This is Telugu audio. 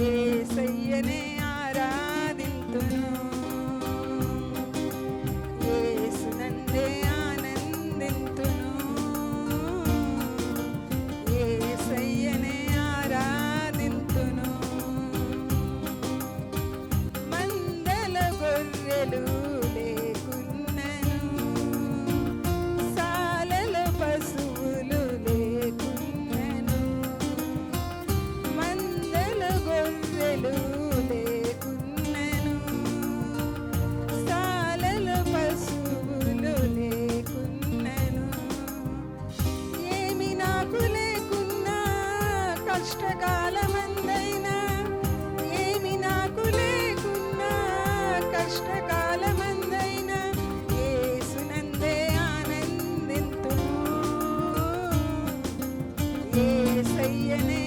se viene. కష్టకాలమందైనా ఏమి నాకు లేకున్నా కష్టకాలమందైనా ఏసునందే ఆనందింతు ఏసయ్యనే